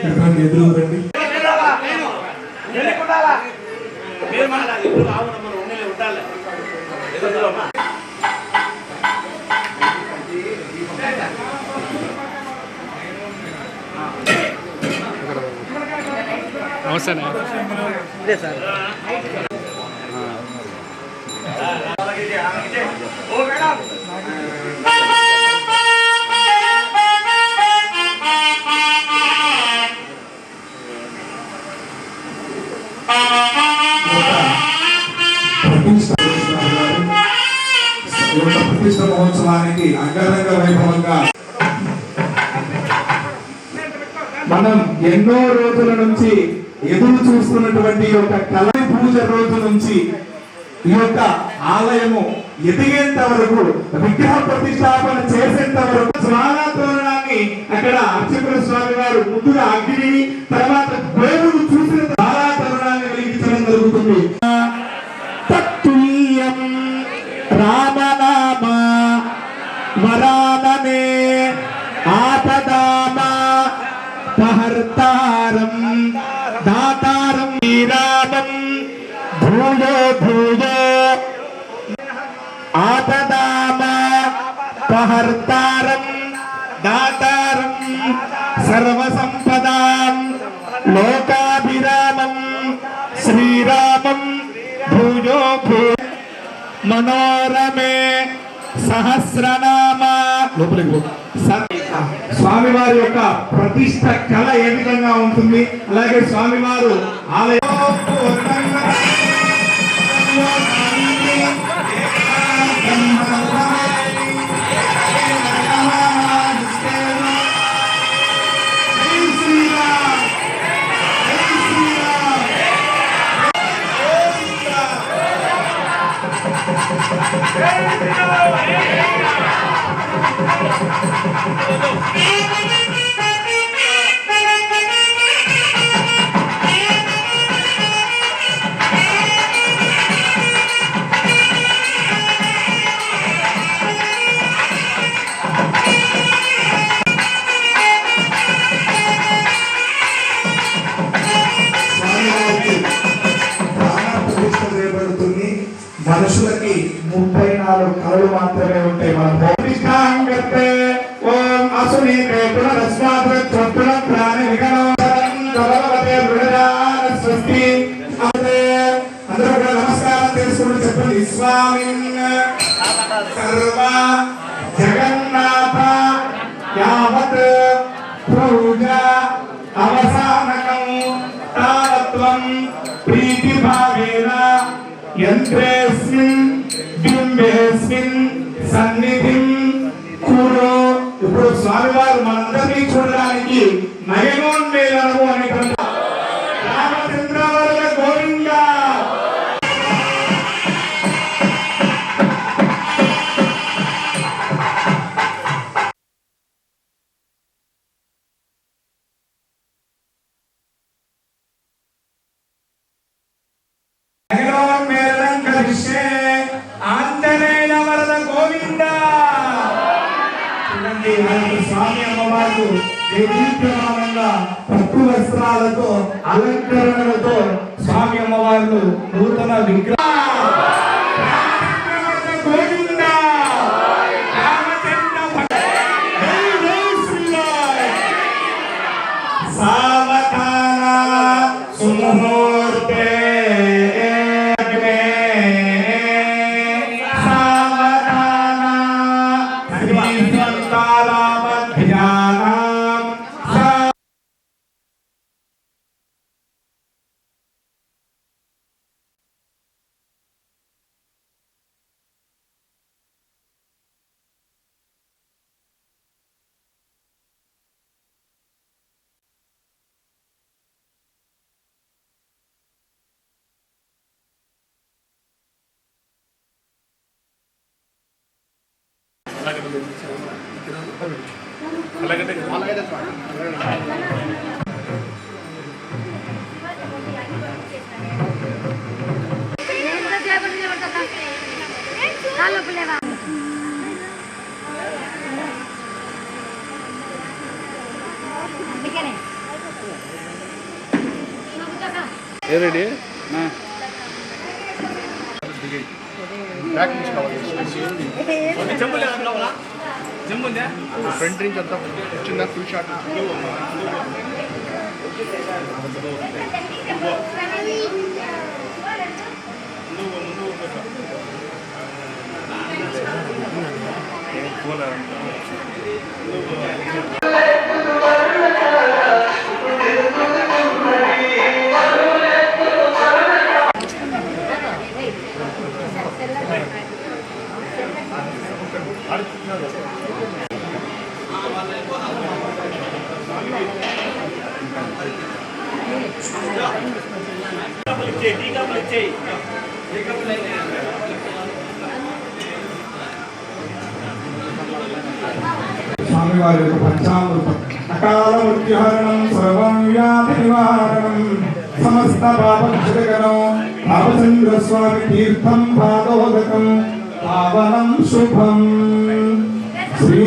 చాలు ఎక్కడికి ఎదురు రండి మీరు మన ఇప్పుడు ఆవున మన ఉండలే ఉండాలి ఎదురుమ్మా నమస్తే ఓ మేడం ప్రతిష్ట మహోత్సవానికి అంగరంగ వైభవంగా మనం ఎన్నో రోజుల నుంచి ఎదురు చూస్తున్నటువంటి ఈ యొక్క కలై పూజ రోజు నుంచి ఈ యొక్క ఆలయము ఎదిగేంత వరకు విగ్రహ ప్రతిష్టాపన చేసేంత వరకు జ్వాలా తోరణాన్ని అక్కడ అర్చకుల స్వామి గారు ముందుగా అగ్ని తర్వాత లోకాభిరామం శ్రీరామం భూయో భూ మనోరమే సహస్రనామ. స్వామివారి యొక్క ప్రతిష్ట కళ ఏ విధంగా ఉంటుంది? అలాగే స్వామివారు ఆలయం ప్రతిష్ఠ చేయబడుతుంది మనుషులకి ముప్పై నాలుగు కళలు మాత్రమే ఉంటాయి. మన భౌతికాంగతే తావత్వం ప్రీతిభావేన యంత్రేస్మిన్ బింబేస్మిన్ సన్నిధిం కురు. ఇప్పుడు స్వామివారు మనందరినీ చూడడానికి నయనోన్మేళనము అనేటువంటి రామచంద్రవర్గ గోవిందా స్వామి అమ్మవారు దేదీప్యమానంగా పట్టు వస్త్రాలతో అలంకరణలతో స్వామి అమ్మవారు నూతన విగ్రహ ఏ రెడీ? ప్యాకింగ్ నుంచి కవర్ చేసి ఉందా ఫ్రంట్ నుంచి అంతా వచ్చిందా ఫుల్ షాట్ స్వామివారి యొక్క పంచామృతం అకాల మృత్యుహరణం సర్వాంగ్యాధి నివారణం సమస్త పాపక్షగనం రామచంద్ర స్వామి తీర్థం పాదోదకం పావనం శుభం.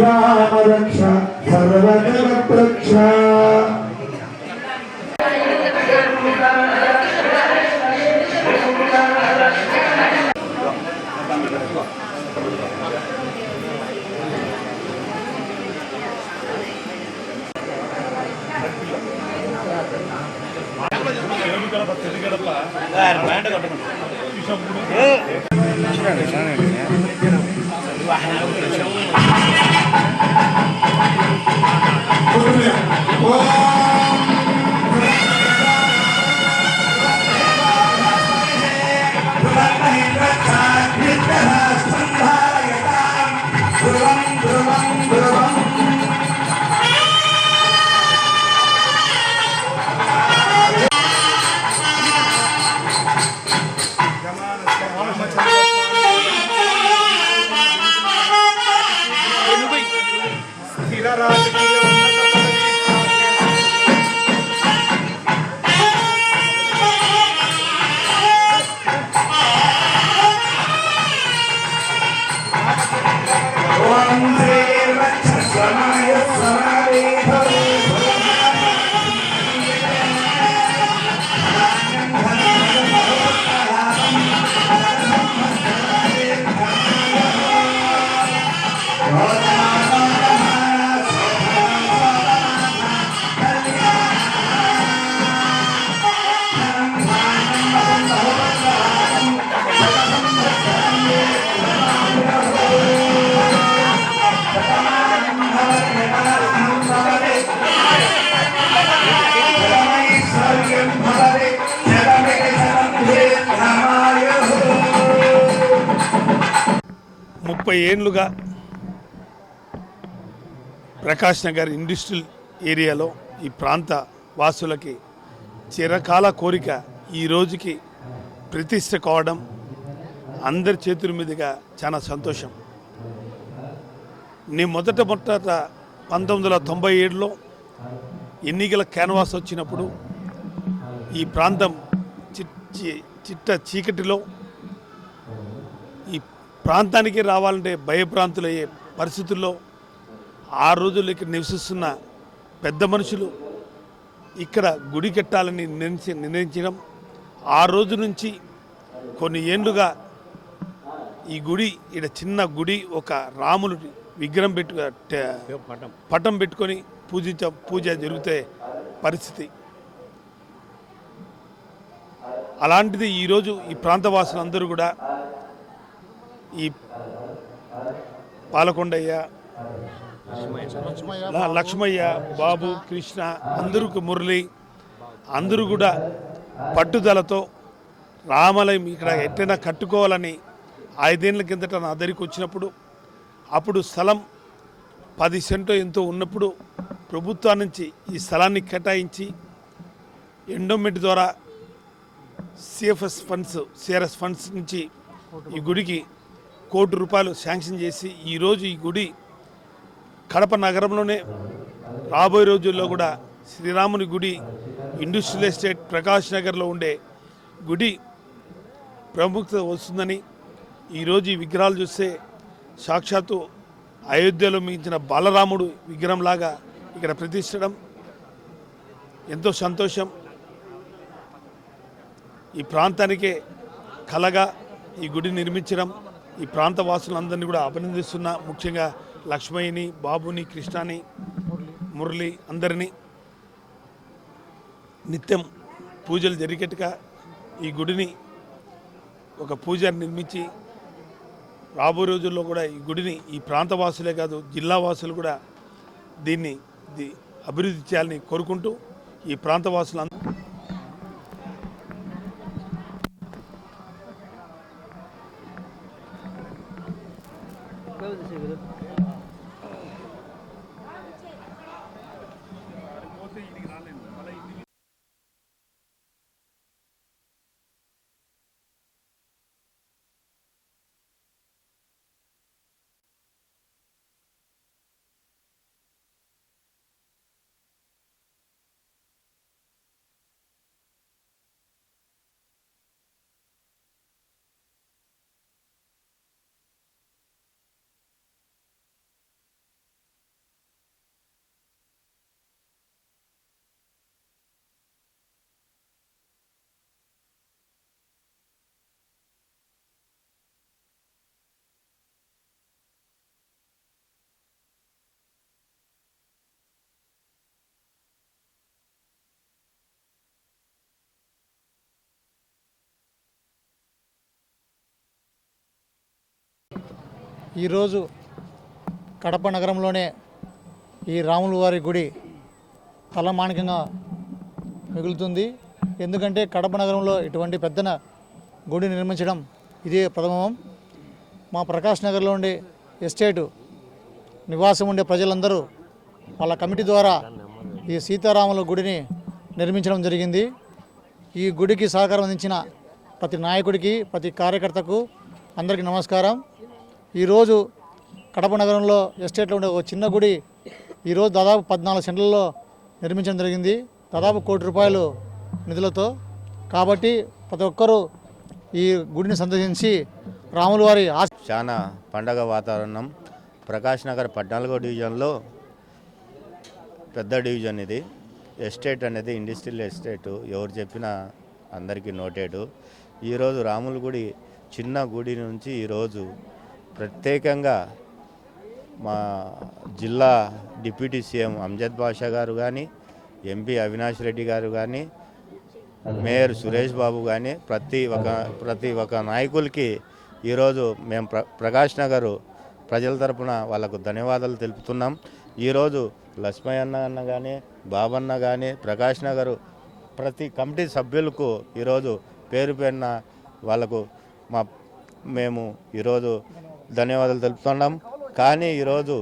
శ్రీరామ రక్ష సర్వజగత్ రక్ష బ్యాండ్ కొట్టమని ముప్పై ఏండ్లుగా ప్రకాష్ నగర్ ఇండస్ట్రియల్ ఏరియాలో ఈ ప్రాంత వాసులకి చిరకాల కోరిక ఈ రోజుకి ప్రతిష్ట కావడం అందరి చేతుల మీదుగా చాలా సంతోషం. నేను మొదట మొదట పంతొమ్మిది వందల తొంభై ఏడులో ఎన్నికల క్యాన్వాస్ వచ్చినప్పుడు ఈ ప్రాంతం చిట్ చిట్ట చీకటిలో ప్రాంతానికి రావాలంటే భయప్రాంతులయ్యే పరిస్థితుల్లో ఆ రోజుల్లో ఇక్కడ నివసిస్తున్న పెద్ద మనుషులు ఇక్కడ గుడి కట్టాలని నిర్ణయించి నిర్ణయించడం ఆ రోజు నుంచి కొన్ని ఏండ్లుగా ఈ గుడి ఇక్కడ చిన్న గుడి ఒక రాములు విగ్రహం పెట్టు పటం పెట్టుకొని పూజించ పూజ జరిగితే పరిస్థితి. అలాంటిది ఈరోజు ఈ ప్రాంతవాసులందరూ కూడా ఈ పాలకొండయ్య లక్ష్మయ్య బాబు కృష్ణ అందరూ మురళి అందరూ కూడా పట్టుదలతో రామాలయం ఇక్కడ ఎట్టైనా కట్టుకోవాలని ఐదేళ్ళ కిందట నా దగ్గరికి వచ్చినప్పుడు అప్పుడు స్థలం పది సెంటు ఎంతో ఉన్నప్పుడు ప్రభుత్వం నుంచి ఈ స్థలాన్ని కేటాయించి ఎండోమెంట్ ద్వారా సిఎఫ్ఎస్ ఫండ్స్ సిఆర్ఎస్ ఫండ్స్ నుంచి ఈ గుడికి కోటి రూపాయలు శాంక్షన్ చేసి ఈరోజు ఈ గుడి కడప నగరంలోనే రాబోయే రోజుల్లో కూడా శ్రీరాముని గుడి ఇండస్ట్రియల్ ఎస్టేట్ ప్రకాష్ నగర్లో ఉండే గుడి ప్రముఖత వస్తుందని ఈరోజు ఈ విగ్రహాలు చూస్తే సాక్షాత్తు అయోధ్యలో మించిన బాలరాముడు విగ్రహంలాగా ఇక్కడ ప్రతిష్టడం ఎంతో సంతోషం. ఈ ప్రాంతానికే కలగా ఈ గుడి నిర్మించడం ఈ ప్రాంత వాసులందరినీ కూడా అభినందిస్తున్నా. ముఖ్యంగా లక్ష్మయ్యని బాబుని కృష్ణాని మురళి అందరినీ నిత్యం పూజలు జరిగేట్టుగా ఈ గుడిని ఒక పూజారి నిర్మించి రాబో రోజుల్లో కూడా ఈ గుడిని ఈ ప్రాంత వాసులే కాదు జిల్లా వాసులు కూడా దీన్ని అభివృద్ధి చేయాలని కోరుకుంటూ ఈ ప్రాంత వాసులందరూ ఈరోజు కడప నగరంలోనే ఈ రాముల వారి గుడి తలమానికంగా మిగులుతుంది. ఎందుకంటే కడప నగరంలో ఇటువంటి పెద్దన గుడి నిర్మించడం ఇదే ప్రథమం. మా ప్రకాష్ నగర్లో ఉండే ఎస్టేటు నివాసం ఉండే ప్రజలందరూ వాళ్ళ కమిటీ ద్వారా ఈ సీతారాముల గుడిని నిర్మించడం జరిగింది. ఈ గుడికి సహకారం అందించిన ప్రతి నాయకుడికి ప్రతి కార్యకర్తకు అందరికీ నమస్కారం. ఈరోజు కడప నగరంలో ఎస్టేట్లో ఉండే ఒక చిన్న గుడి ఈరోజు దాదాపు పద్నాలుగు సెంట్లలో నిర్మించడం జరిగింది. దాదాపు కోటి రూపాయలు నిధులతో. కాబట్టి ప్రతి ఒక్కరూ ఈ గుడిని సందర్శించి రాములు వారి చాలా పండగ వాతావరణం. ప్రకాష్ నగర్ పద్నాలుగో డివిజన్లో పెద్ద డివిజన్ ఇది. ఎస్టేట్ అనేది ఇండస్ట్రియల్ ఎస్టేట్. ఎవరు చెప్పినా అందరికీ నోటేడు. ఈరోజు రాముల గుడి చిన్న గుడి నుంచి ఈరోజు ప్రత్యేకంగా మా జిల్లా డిప్యూటీ సీఎం అంజద్ బాషా గారు కానీ ఎంపీ అవినాష్ రెడ్డి గారు కానీ మేయర్ సురేష్ బాబు కానీ ప్రతి ఒక ప్రతి ఒక్క నాయకులకి ఈరోజు మేము ప్ర ప్రకాష్ నగర్ ప్రజల తరపున వాళ్ళకు ధన్యవాదాలు తెలుపుతున్నాం. ఈరోజు లక్ష్మయ్య అన్న అన్న కానీ బాబన్న కానీ ప్రకాష్ నగర్ ప్రతి కమిటీ సభ్యులకు ఈరోజు పేరు పేరున వాళ్ళకు మా మేము ఈరోజు ధన్యవాదాలు తెలుపుతున్నాం. కానీ ఈరోజు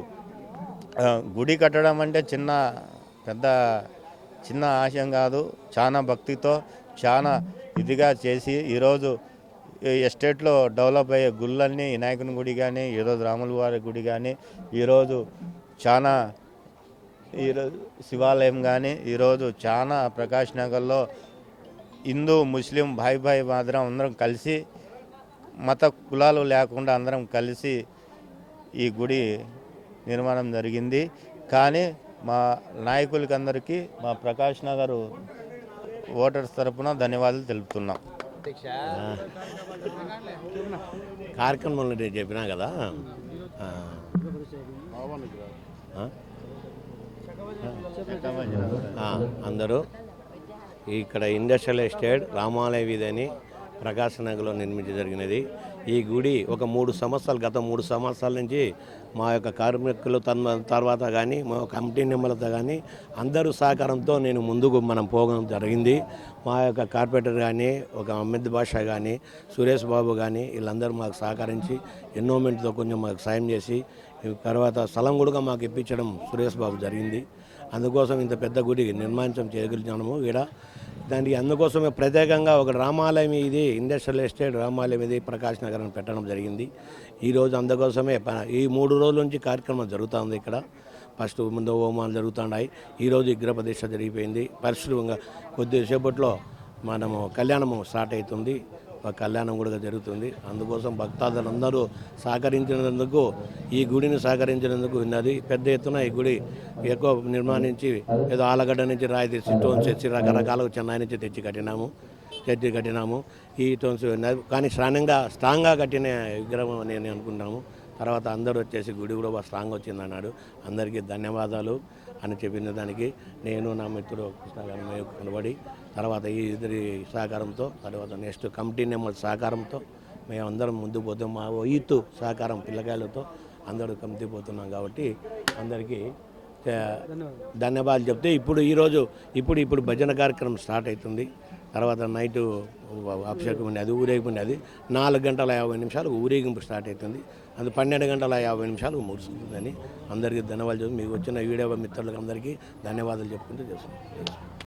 గుడి కట్టడం అంటే చిన్న పెద్ద చిన్న ఆశయం కాదు. చాలా భక్తితో చాలా ఇదిగా చేసి ఈరోజు ఎస్టేట్లో డెవలప్ అయ్యే గుళ్ళన్నీ వినాయకుని గుడి కానీ ఈరోజు రాముల వారి గుడి కానీ ఈరోజు చాలా ఈరోజు శివాలయం కానీ ఈరోజు చాలా ప్రకాష్ నగర్లో హిందూ ముస్లిం భాయ్ భాయ్ మాత్రం అందరం కలిసి మత కులాలు లేకుండా అందరం కలిసి ఈ గుడి నిర్మాణం జరిగింది. కానీ మా నాయకులకి అందరికీ మా ప్రకాష్ నగర్ ఓటర్స్ తరపున ధన్యవాదాలు తెలుపుతున్నాం. కార్యక్రమంలో నేను చెప్పినా కదా? ఆ. ఆ? ఆ, అందరూ ఇక్కడ ఇండస్ట్రియల్ ఎస్టేట్ రామాలయ వీధి అని ప్రకాశనగర్లో నిర్మించడం జరిగినది. ఈ గుడి ఒక మూడు సంవత్సరాలు గత మూడు సంవత్సరాల నుంచి మా యొక్క కార్మికులు తన తర్వాత కానీ మా కమిటీ నెంబర్లతో కానీ అందరూ సహకారంతో నేను ముందుకు మనం పోగడం జరిగింది. మా యొక్క కార్పొరేటర్ కానీ ఒక అమిత్ బాషా కానీ సురేష్ బాబు కానీ వీళ్ళందరూ మాకు సహకరించి ఎన్నోమెంట్తో కొంచెం మాకు సాయం చేసి తర్వాత స్థలం కూడా మాకు ఇప్పించడం సురేష్ బాబు జరిగింది. అందుకోసం ఇంత పెద్ద గుడి నిర్మాణం చేయగలిగినాము. ఇక్కడ దానికి అందుకోసమే ప్రత్యేకంగా ఒక రామాలయం ఇది ఇండస్ట్రియల్ ఎస్టేట్ రామాలయం ఇది ప్రకాష్ నగరం పెట్టడం జరిగింది. ఈరోజు అందుకోసమే ఈ మూడు రోజుల నుంచి కార్యక్రమం జరుగుతుంది ఇక్కడ. ఫస్ట్ ముందు హోమాలు జరుగుతున్నాయి ఈరోజు విగ్రహ జరిగిపోయింది. పరిశుభ్రంగా కొద్దిసేపట్లో మనము కళ్యాణము స్టార్ట్ అవుతుంది. కళ్యాణం కూడా జరుగుతుంది. అందుకోసం భక్తాదులందరూ సహకరించినందుకు ఈ గుడిని సహకరించినందుకు ఉన్నది పెద్ద ఎత్తున ఈ గుడి ఎక్కువ నిర్మాణించి ఏదో ఆలగడ్డ నుంచి రాయి తెచ్చి టోన్స్ తెచ్చి రకరకాలుగా చెన్నై నుంచి తెచ్చి కట్టినాము. తెచ్చి కట్టినాము. ఈ టోన్స్ కానీ స్ట్రాంగ్గా స్ట్రాంగ్గా కట్టిన విగ్రహం అని నేను అనుకుంటాము. తర్వాత అందరూ వచ్చేసి గుడి కూడా స్ట్రాంగ్ వచ్చింది అన్నాడు అందరికీ ధన్యవాదాలు. అని చెప్పిన దానికి నేను నా మిత్రుడు కృష్ణ గారు మేము కనబడి తర్వాత ఈ ఇద్దరి సహకారంతో తర్వాత నెక్స్ట్ కమిటీ నెంబర్ సహకారంతో మేము అందరం ముందుకు పోతాం మా ఈతు సహకారం పిల్లకాయలతో అందరూ కమిటీ పోతున్నాం కాబట్టి అందరికీ ధన్యవాదాలు చెప్తే ఇప్పుడు ఈరోజు ఇప్పుడు ఇప్పుడు భజన కార్యక్రమం స్టార్ట్ అవుతుంది. తర్వాత నైట్ అభిషేకం ఉంది అది ఊరేగింపు ఉంది అది నాలుగు గంటల యాభై నిమిషాలు ఊరేగింపు స్టార్ట్ అవుతుంది. అది పన్నెండు గంటల యాభై నిమిషాలు ముగుస్తుందని అందరికీ ధన్యవాదాలు చెప్తూ మీకు వచ్చిన వీడియో మిత్రులకు అందరికీ ధన్యవాదాలు చెప్పుకుంటూ చేస్తున్నాం